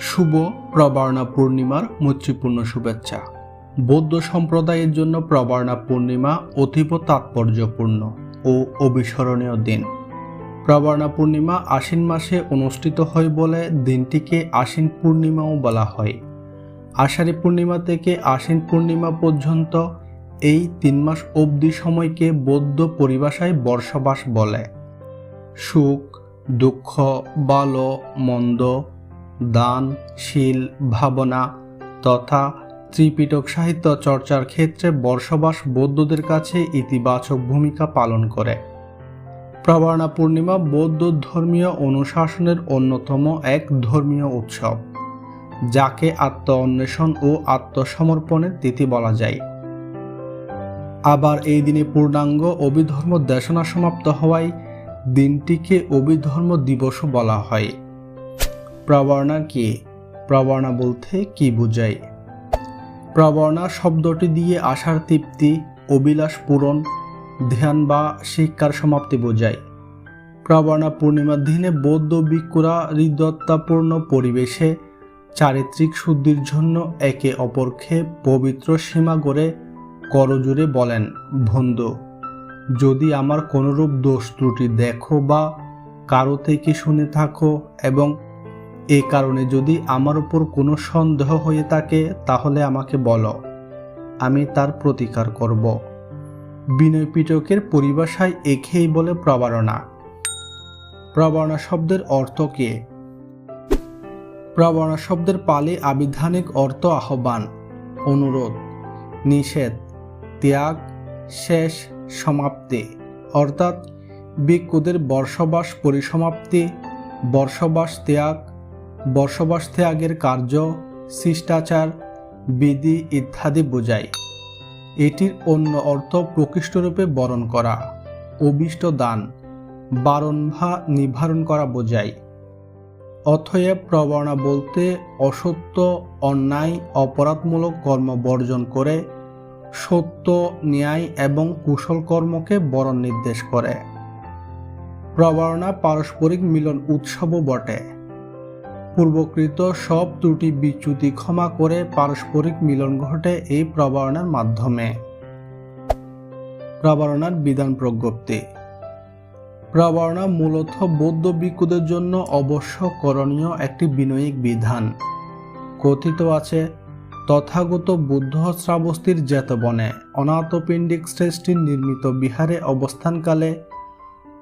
শুভ প্রবর্ণা পূর্ণিমার মৈত্রীপূর্ণ শুভেচ্ছা। বৌদ্ধ সম্প্রদায়ের জন্য প্রবর্ণা পূর্ণিমা অতীব তাৎপর্যপূর্ণ ও অবিস্মরণীয় দিন। প্রবর্ণা পূর্ণিমা আশ্বিন মাসে অনুষ্ঠিত হয় বলে দিনটিকে আশ্বিন পূর্ণিমাও বলা হয়। আষাঢ়ী পূর্ণিমা থেকে আশ্বিন পূর্ণিমা পর্যন্ত এই তিন মাস অবধি সময়কে বৌদ্ধ পরিভাষায় বর্ষবাস বলে। সুখ, দুঃখ ভালো মন্দ দান, শীল, ভাবনা তথা ত্রিপিটক সাহিত্য চর্চার ক্ষেত্রে বর্ষবাস বৌদ্ধদের কাছে ইতিবাচক ভূমিকা পালন করে। প্রবর্ণা পূর্ণিমা বৌদ্ধ ধর্মীয় অনুশাসনের অন্যতম এক ধর্মীয় উৎসব, যাকে আত্ম অন্বেষণ ও আত্মসমর্পণের তিথি বলা যায়। আবার এই দিনে পূর্ণাঙ্গ অভিধর্ম দেশনা সমাপ্ত হওয়ায় দিনটিকে অভিধর্ম দিবসও বলা হয়। প্রবর্ণা কি? প্রবর্ণা বলতে কি বোঝায়? প্রবর্ণা শব্দটি দিয়ে আশার তৃপ্তি, অভিলাষ পূরণ, ধ্যান বা শিক্ষার সমাপ্তি বোঝায়। প্রবর্ণা পূর্ণিমার দিনে বৌদ্ধ ভিক্ষুরা হৃদয়তাপূর্ণ পরিবেশে চারিত্রিক শুদ্ধির জন্য একে অপরকে পবিত্র সীমা গড়ে করজুড়ে বলেন, বন্ধু, যদি আমার কোনোরূপ দোষ ত্রুটি দেখো বা কারও থেকে শুনে থাকো এবং এ কারণে যদি আমার উপর কোনো সন্দেহ হয়ে থাকে, তাহলে আমাকে বলো। আমি তার প্রতিকার করব। বিনয় পিটকের পরিভাষায় একেই বলে প্রবারণা। প্রবর্ণা শব্দের অর্থ কে? প্রবর্ণা শব্দের পালি আবিধানিক অর্থ আহ্বান, অনুরোধ, নিষেধ, ত্যাগ, শেষ, সমাপ্তি, অর্থাৎ ভিক্ষুদের বর্ষবাস, পরিসমাপ্তি, বর্ষবাস, ত্যাগ বর্ষবাস ত্যাগের কার্য, শিষ্টাচার, বিধি ইত্যাদি বোঝায় এটির অন্য অর্থ প্রকৃষ্টরূপে বরণ করা অবিষ্ট দান বারণ বা নিবারণ করা বোঝায় অথয়েব প্রবণা বলতে অসত্য, অন্যায়, অপরাধমূলক কর্ম বর্জন করে, সত্য, ন্যায় এবং কুশল কর্মকে বরণ নির্দেশ করে। প্রবর্ণা পারস্পরিক মিলন উৎসবও বটে। পূর্বকৃত সব ত্রুটি বিচ্যুতি ক্ষমা করে পারস্পরিক মিলন ঘটে এই প্রবর্ণার মাধ্যমে। প্রবর্ণার বিধান প্রজ্ঞপ্তি। প্রবর্ণা মূলত বৌদ্ধ ভিক্ষুদের জন্য অবশ্য করণীয় একটি বিনয়িক বিধান। কথিত আছে, তথাগত বুদ্ধ শ্রাবস্তির জেতবনে অনাথপিণ্ডিক শ্রেষ্ঠীর নির্মিত বিহারে অবস্থানকালে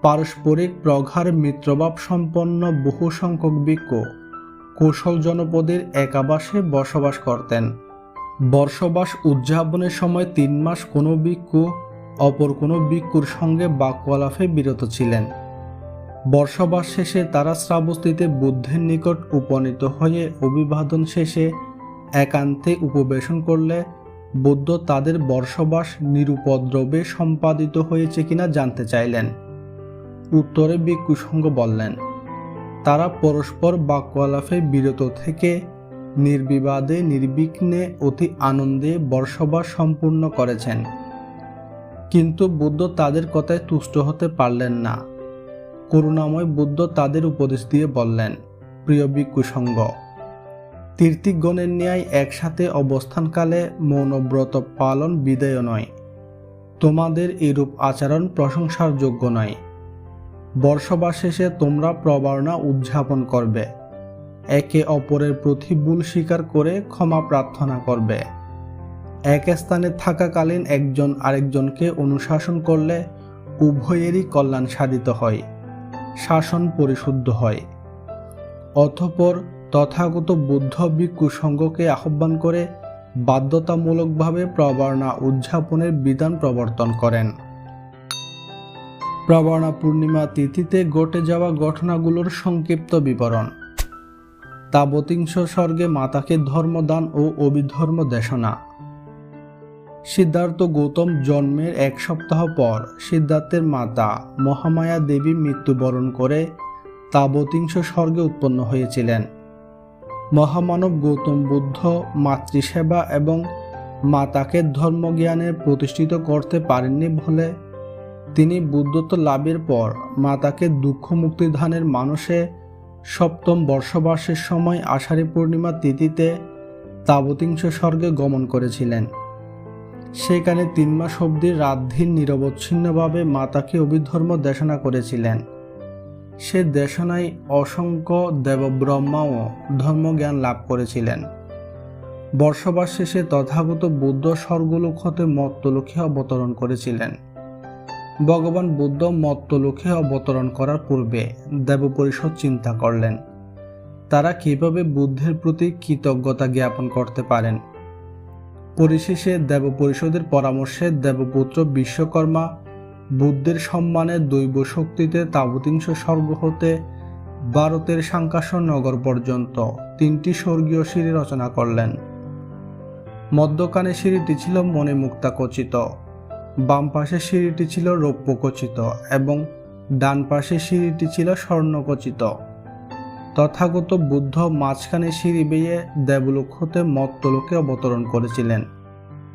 পারস্পরিক প্রঘার মিত্রভাব সম্পন্ন বহু সংখ্যক ভিক্ষু কৌশল জনপদের একাবাসে বসবাস করতেন। বর্ষবাস উদযাপনের সময় তিন মাস কোনো ভিক্ষু, অপর কোনো ভিক্ষুর সঙ্গে বাক্যলাফে বিরত ছিলেন। বর্ষবাস শেষে তারা শ্রাবস্তিতে বুদ্ধের নিকট উপনীত হয়ে অভিবাদন শেষে একান্তে উপবেশন করলে বুদ্ধ তাদের বর্ষবাস নিরুপদ্রবে সম্পাদিত হয়েছে কিনা জানতে চাইলেন। উত্তরে ভিক্ষুসঙ্গ বললেন তারা পরস্পর বাক্যালাপে বিরত থেকে নির্বিবাদে, নির্বিঘ্নে, অতি আনন্দে বর্ষবাস সম্পূর্ণ করেছেন। কিন্তু বুদ্ধ তাদের কথায় তুষ্ট হতে পারলেন না। করুণাময় বুদ্ধ তাদের উপদেশ দিয়ে বললেন, প্রিয় ভিক্ষুসঙ্গ তীর্থিকগণের ন্যায় একসাথে অবস্থানকালে মৌনব্রত পালন বিদেয় নয়। তোমাদের এরূপ আচরণ প্রশংসার যোগ্য নয়। বর্ষবাস শেষে তোমরা প্রবারণা উদযাপন করবে। একে অপরের প্রতি ভুল স্বীকার করে ক্ষমা প্রার্থনা করবে। এক স্থানে থাকাকালীন একজন আরেকজনকে অনুশাসন করলে উভয়েরই কল্যাণ সাধিত হয়, শাসন পরিশুদ্ধ হয়। অথপর তথাগত বুদ্ধ ভিক্ষু সংঘকে আহ্বান করে বাধ্যতামূলকভাবে প্রবর্ণা উদযাপনের বিধান প্রবর্তন করেন। প্রবর্ণা পূর্ণিমা তিথিতে ঘটে যাওয়া ঘটনাগুলোর সংক্ষিপ্ত বিবরণ। তাবতিংশ স্বর্গে মাতাকে ধর্মদান ও অভিধর্ম দেশনা। সিদ্ধার্থ গৌতম জন্মের এক সপ্তাহ পর সিদ্ধার্থের মাতা মহামায়া দেবী মৃত্যুবরণ করে তাবতিংশ স্বর্গে উৎপন্ন হয়েছিলেন। মহামানব গৌতম বুদ্ধ মাতৃসেবা এবং মাতাকে ধর্মজ্ঞানে প্রতিষ্ঠিত করতে পারেননি বলে তিনি বুদ্ধত্ব লাভের পর মাতাকে দুঃখ মুক্তিদানের মানুষে সপ্তম বর্ষবাসের সময় আষাঢ়ী পূর্ণিমা তিথিতে তাবতিংশ স্বর্গে গমন করেছিলেন। সেখানে তিন মাস অবধি রাতদিন নিরবচ্ছিন্নভাবে মাতাকে অভিধর্ম দেশনা করেছিলেন। সে দেশনায় অসংখ্য দেবব্রহ্মাও ধর্মজ্ঞান লাভ করেছিলেন। বর্ষবাস শেষে তথাগত বুদ্ধ স্বর্গলোক হতে অবতরণ করেছিলেন। ভগবান বুদ্ধ মত্তলোকে অবতরণ করার পূর্বে দেবপরিষদ চিন্তা করলেন। তারা কীভাবে বুদ্ধের প্রতি কৃতজ্ঞতা জ্ঞাপন করতে পারেন? পরিশেষে দেবপরিষদের পরামর্শে দেবপুত্র বিশ্বকর্মা বুদ্ধের সম্মানে দৈব শক্তিতে তাবতিংশ স্বর্গ হতে ভারতের সাংকাসন নগর পর্যন্ত তিনটি স্বর্গীয় সিঁড়ি রচনা করলেন। মধ্যখানে সিঁড়িটি ছিল মনে মুক্তা খচিত বাম পাশের সিঁড়িটি ছিল রৌপ্য খচিত এবং ডান পাশের সিঁড়িটি ছিল স্বর্ণকচিত। তথাগত বুদ্ধ মাঝখানে সিঁড়ি বেয়ে দেবলোক হতে মত্তলোকে অবতরণ করেছিলেন।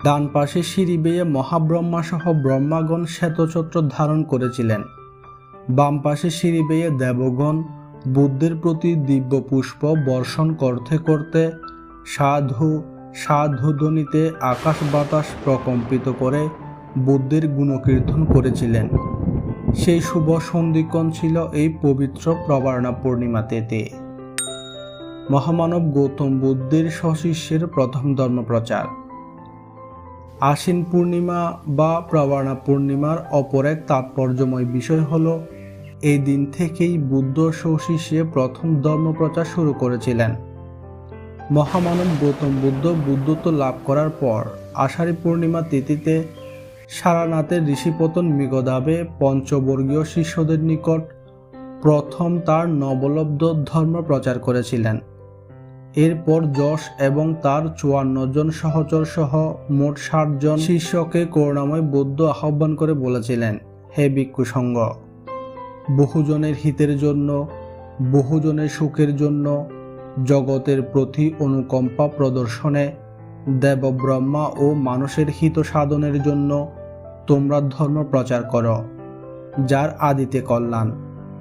ডান পাশে সিঁড়ি বেয়ে মহাব্রহ্মা সহ ব্রহ্মাগণ শ্বেতচত্র ধারণ করেছিলেন। বাম পাশে সিঁড়ি বেয়ে দেবগণ বুদ্ধের প্রতি দিব্য পুষ্প বর্ষণ করতে করতে সাধু, সাধুধ্বনিতে আকাশ বাতাস প্রকম্পিত করে বুদ্ধের গুণকীর্তন করেছিলেন। সেই শুভ সন্ধিক্ষণ ছিল এই পবিত্র প্রবারণা পূর্ণিমা তেতে মহামানব গৌতম বুদ্ধের সশিষ্যের প্রথম ধর্মপ্রচার। আশ্বিন পূর্ণিমা বা প্রবারণা পূর্ণিমার অপর এক তাৎপর্যময় বিষয় হল, এই দিন থেকেই বুদ্ধ সশিষ্যে প্রথম ধর্মপ্রচার শুরু করেছিলেন। মহামানব গৌতম বুদ্ধ বুদ্ধত্ব লাভ করার পর, আষাঢ়ী পূর্ণিমা তিথিতে সারানাথের ঋষিপতন মিগদাবে পঞ্চবর্গীয় শিষ্যদের নিকট প্রথম তার নবলব্ধ ধর্ম প্রচার করেছিলেন। এরপর যশ এবং তার চুয়ান্ন জন সহচর সহ মোট ষাট জন শিষ্যকে করুণাময় বৌদ্ধ আহ্বান করে বলেছিলেন, হে ভিক্ষু সঙ্গ বহুজনের হিতের জন্য, বহুজনের সুখের জন্য জগতের প্রতি অনুকম্পা প্রদর্শনে দেবব্রহ্মা ও মানুষের হিত সাধনের জন্য তোমরা ধর্ম প্রচার করো, যার আদিতে কল্যাণ,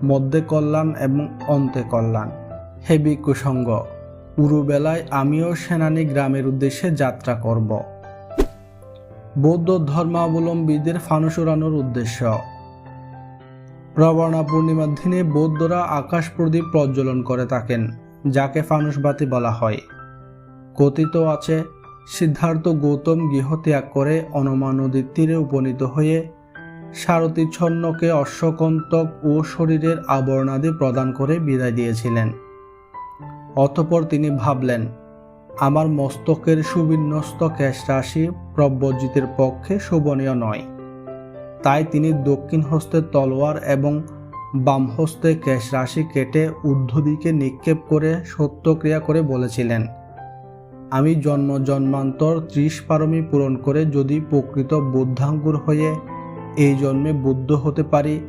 মধ্যে কল্যাণ এবং অন্তে কল্যাণ। হে ভিক্ষু সঙ্গ, উরুবেলায় আমিও সেনানি গ্রামের উদ্দেশ্যে যাত্রা করব। বৌদ্ধ ধর্মাবলম্বীদের ফানুস উড়ানোর উদ্দেশ্য। প্রবর্ণা পূর্ণিমার দিনে বৌদ্ধরা আকাশ প্রদীপ প্রজ্বলন করে থাকেন, যাকে ফানুসবাতি বলা হয়। কথিত আছে সিদ্ধার্থ গৌতম গৃহ ত্যাগ করে অনমা নদীর তীরে উপনীত হয়ে সারথী ছন্নকে অশ্বকন্তক ও শরীরের আবরণাদি প্রদান করে বিদায় দিয়েছিলেন। অতপর তিনি ভাবলেন, আমার মস্তকের সুবিন্যস্ত ক্যাশ রাশি প্রব্রজিতের পক্ষে শোভনীয় নয়। তাই তিনি দক্ষিণ হস্তে তলোয়ার এবং বাম হস্তে ক্যাশ রাশি কেটে ঊর্ধ্বদিকে নিক্ষেপ করে সত্যক্রিয়া করে বলেছিলেন। আমি জন্ম জন্মান্তর ত্রিশ পারমী পূরণ করে যদি প্রকৃত বুদ্ধাঙ্গুর হয়ে এই জন্মে বুদ্ধ হতে পারি,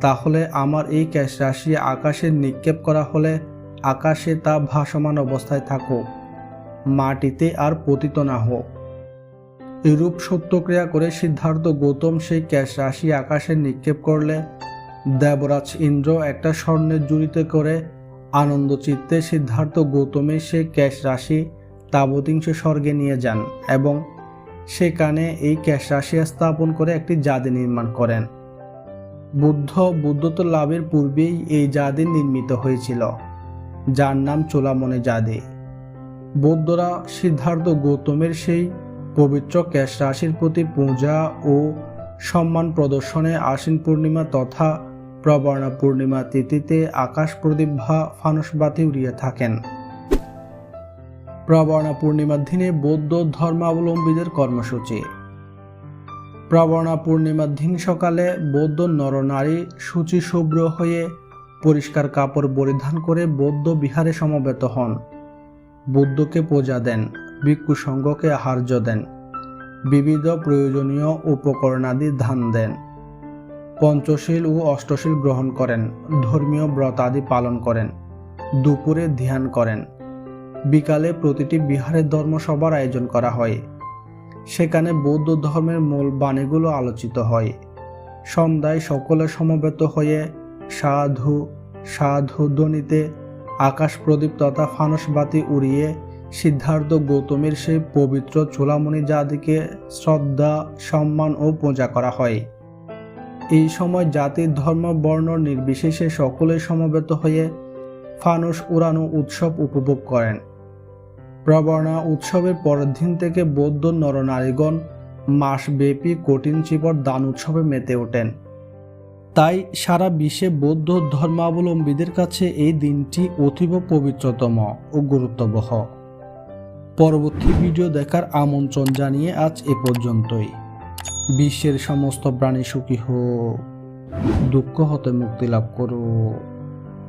তাহলে আমার এই ক্যাশ রাশি আকাশে নিক্ষেপ করা হলে আকাশে তা ভাসমান অবস্থায় থাকুক মাটিতে আর পতিত না হোক এরূপ সত্যক্রিয়া করে সিদ্ধার্থ গৌতম সেই ক্যাশ রাশি আকাশে নিক্ষেপ করলে দেবরাজ ইন্দ্র একটা স্বর্ণের জুড়িতে করে আনন্দ চিত্তে সিদ্ধার্থ গৌতমের সেই ক্যাশ রাশি তাবতিংশ স্বর্গে নিয়ে যান এবং সেখানে এই ক্যাশ রাশি স্থাপন করে একটি জাতি নির্মাণ করেন। বুদ্ধ বুদ্ধত্ব লাভের পূর্বেই এই জাতি নির্মিত হয়েছিল, যার নাম চোলামনে জাদে। বৌদ্ধরা সিদ্ধার্থ গৌতমের সেই পবিত্র ক্যাশ রাশির প্রতি পূজা ও সম্মান প্রদর্শনে আশ্বিন পূর্ণিমা তথা প্রবর্ণা পূর্ণিমা তিথিতে আকাশ প্রদীপ বা ফানুসবাতি উড়িয়ে থাকেন। প্রবর্ণা পূর্ণিমার দিনে বৌদ্ধ ধর্মাবলম্বীদের কর্মসূচি। প্রবর্ণা পূর্ণিমার দিন সকালে বৌদ্ধ নরনারী সূচি শুভ্র হয়ে পরিষ্কার কাপড় পরিধান করে বৌদ্ধ বিহারে সমবেত হন। বুদ্ধকে পূজা দেন, ভিক্ষু সঙ্গকে আহার্য দেন, বিবিধ প্রয়োজনীয় উপকরণাদি ধান দেন। পঞ্চশীল ও অষ্টশীল গ্রহণ করেন, ধর্মীয় ব্রত আদি পালন করেন, দুপুরে ধ্যান করেন। বিকালে প্রতিটি বিহারের ধর্মসভার আয়োজন করা হয়। সেখানে বৌদ্ধ ধর্মের মূল বাণীগুলো আলোচিত হয়। সন্ধ্যায় সকলে সমবেত হয়ে সাধু সাধু ধ্বনিতে আকাশ প্রদীপ তথা ফানস বাতি উড়িয়ে সিদ্ধার্থ গৌতমের সেই পবিত্র চূড়ামণি জাতিকে শ্রদ্ধা, সম্মান ও পূজা করা হয়। এই সময় জাতির ধর্ম, বর্ণ নির্বিশেষে সকলে সমবেত হয়ে ফানুস উড়ানো উৎসব উপভোগ করেন। প্রবর্ণা উৎসবের পরের দিন থেকে বৌদ্ধ নরনারীগণ মাসব্যাপী কঠিন চিপর দান উৎসবে মেতে ওঠেন। তাই সারা বিশ্বে বৌদ্ধ ধর্মাবলম্বীদের কাছে এই দিনটি অতীব পবিত্রতম ও গুরুত্ববহ। পরবর্তী ভিডিও দেখার আমন্ত্রণ জানিয়ে আজ এ পর্যন্তই। বিশ্বের সমস্ত প্রাণী সুখী হোক, দুঃখ হতে মুক্তি লাভ করো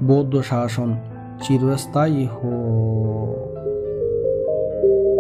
বৌদ্ধ শাসন চিরস্থায়ী হোক। thank you.